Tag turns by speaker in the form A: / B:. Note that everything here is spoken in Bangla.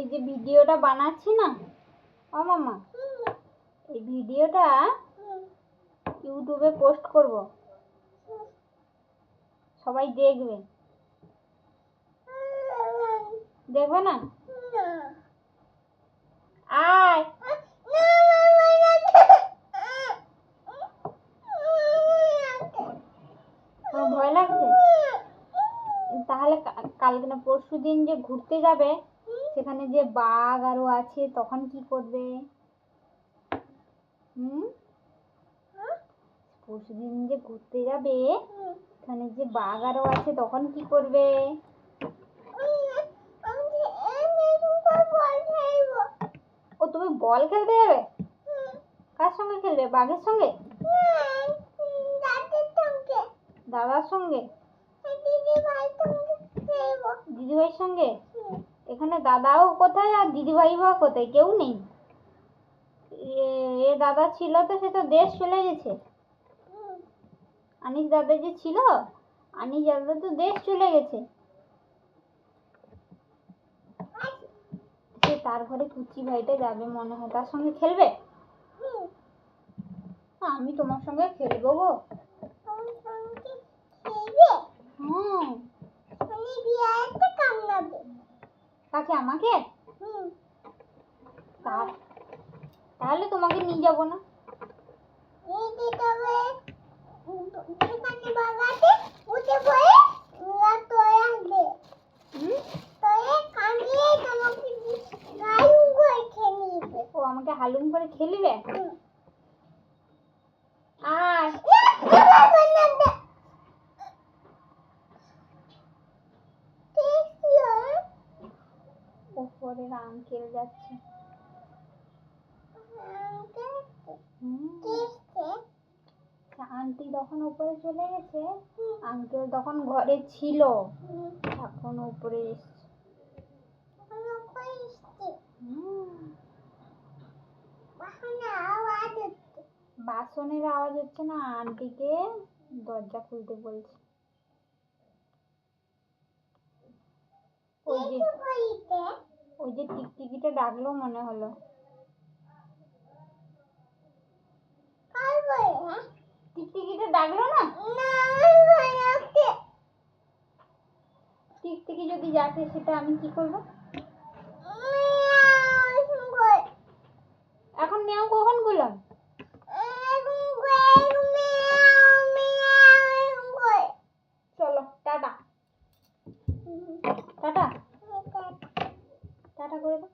A: এই যে ভিডিওটা বানাচ্ছি না? ও মামা, এই ভিডিওটা ইউটিউবে পোস্ট করব। সবাই দেখবে। দেখবে না? আয়। ভয় লাগছে। তাহলে কালকে না পরশু দিন যে ঘুরতে যাবে সেখানে যে বাঘ আরও আছে তখন কি করবে? হুম? পরশু দিন যে ঘুরতে যাবে সেখানে যে বাঘ আরও আছে তখন কি করবে? ও তুমি বল খেলতে যাবে? কার সঙ্গে খেলবে? বাঘের সঙ্গে? দাদার সঙ্গে। দিদিভাইয়ের সঙ্গে? এখানে দাদাও কোথায় আর দিদিভাই বা কোথায়? কেউ নেই। এ- এ দাদা ছিল তো সে তো দেশ চলে গেছে। আনিস দাদা যে ছিল আনিস দাদা তো দেশ চলে গেছে। সে তার ঘরে কুচি ভাইটা যাবে মনে হয় তার সঙ্গে খেলবে? আমি তোমার সঙ্গে খেলব গো। হুম কাকে আমাকে? তাহলে তোমাকে নিয়ে যাব না? ও আমাকে হালুম করে খেলবে? ওপরের আঙ্কেল যাচ্ছে। আন্টি তখন উপরে চলে গেছে? আঙ্কেল তখন ঘরে ছিল। এখন উপরে এসছে। বাসনের আওয়াজ হচ্ছে না আন্টিকে? দরজা খুলতে বলছে। ওই যে ওই যে টিকটিকিটা ডাকলো মনে হলো। টিকটিকিটা ডাকলো না? টিকটিকি যদি ডাকে সেটা আমি কি করব? এখন মেয়াও কখন করলাম চলো টাটা। টাটা? টাটা করে দাও।